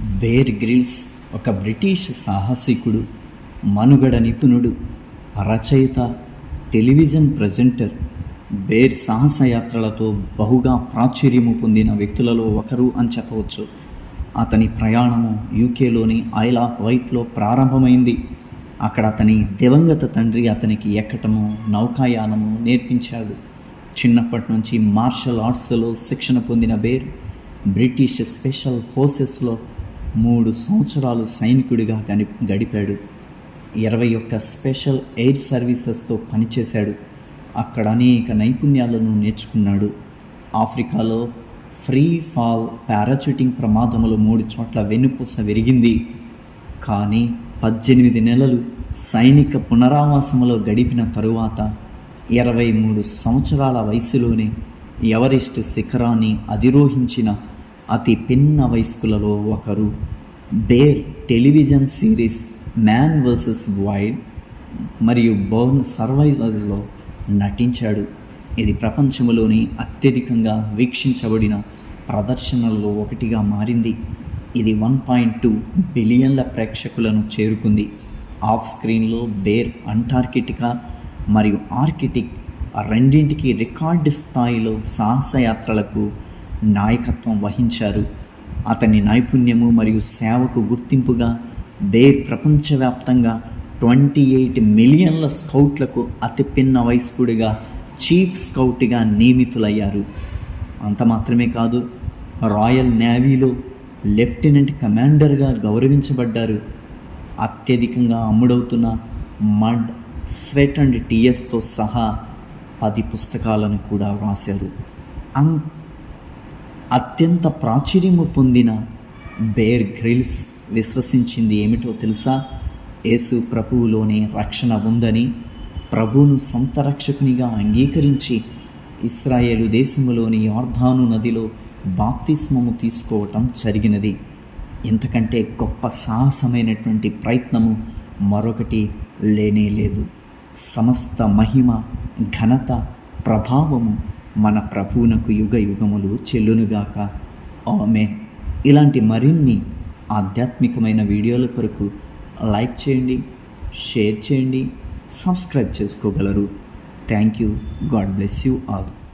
Bear Grylls ఒక British సాహసికుడు మనుగడ నిపుణుడు రచయిత టెలివిజన్ ప్రజెంటర్ బేర్ సాహసయాత్రలతో బహుగా ప్రాచుర్యము పొందిన వ్యక్తులలో ఒకరు అని చెప్పవచ్చు. అతని ప్రయాణము యూకేలోని ఐల్ ఆఫ్ వైట్లో ప్రారంభమైంది. అక్కడ అతని దివంగత తండ్రి అతనికి ఎక్కటము నౌకాయానము నేర్పించాడు. చిన్నప్పటి నుంచి మార్షల్ ఆర్ట్స్లో శిక్షణ పొందిన బేర్ బ్రిటిష్ స్పెషల్ ఫోర్సెస్లో మూడు సంవత్సరాలు సైనికుడిగా గని గడిపాడు. ఇరవై ఒక్క స్పెషల్ ఎయిర్ సర్వీసెస్తో పనిచేశాడు. అక్కడ అనేక నైపుణ్యాలను నేర్చుకున్నాడు. ఆఫ్రికాలో ఫ్రీ ఫాల్ పారాచూటింగ్ ప్రమాదములు మూడు చోట్ల వెన్నుపూస విరిగింది. కానీ పద్దెనిమిది నెలలు సైనిక పునరావాసములో గడిపిన తరువాత ఇరవై మూడు సంవత్సరాల వయసులోనే ఎవరెస్ట్ శిఖరాన్ని అధిరోహించిన అతి పిన్న వయస్కులలో ఒకరు. Bear television series Man versus Wild మరియు బోర్న్ సర్వైవర్లో నటించాడు. ఇది ప్రపంచంలోని అత్యధికంగా వీక్షించబడిన ప్రదర్శనల్లో ఒకటిగా మారింది. ఇది వన్ పాయింట్ టూ బిలియన్ల ప్రేక్షకులను చేరుకుంది. ఆఫ్ స్క్రీన్లో బేర్ అంటార్కిటికా మరియు ఆర్కిటిక్ రెండింటికి రికార్డు స్థాయిలో సాహసయాత్రలకు నాయకత్వం వహించారు. అతని నైపుణ్యము మరియు సేవకు గుర్తింపుగా దే ప్రపంచవ్యాప్తంగా ట్వంటీ ఎయిట్ మిలియన్ల స్కౌట్లకు అతిపిన్న వయస్కుడిగా చీఫ్ స్కౌట్గా నియమితులయ్యారు. అంత మాత్రమే కాదు రాయల్ నేవీలో లెఫ్టినెంట్ కమాండర్గా గౌరవించబడ్డారు. అత్యధికంగా అమ్ముడవుతున్న మడ్ స్వెట్ అండ్ టీఎస్తో సహా పది పుస్తకాలను కూడా వ్రాశారు. అం అత్యంత ప్రాచుర్యము పొందిన బేర్ గ్రిల్స్ విశ్వసించింది ఏమిటో తెలుసా? యేసు ప్రభువులోనే రక్షణ ఉందని ప్రభువును సొంత రక్షకునిగా అంగీకరించి ఇస్రాయేలు దేశములోని యార్ధాను నదిలో బాప్తిస్మము తీసుకోవటం జరిగినది. ఇంతకంటే గొప్ప సాహసమైనటువంటి ప్రయత్నము మరొకటి లేనే లేదు. సమస్త మహిమ ఘనత ప్రభావము మన ప్రభువునకు యుగ యుగములు చెల్లునుగాక. ఆమె ఇలాంటి మరిన్ని ఆధ్యాత్మికమైన వీడియోల కొరకు లైక్ చేయండి షేర్ చేయండి సబ్స్క్రైబ్ చేసుకోగలరు. Thank you. God bless you all.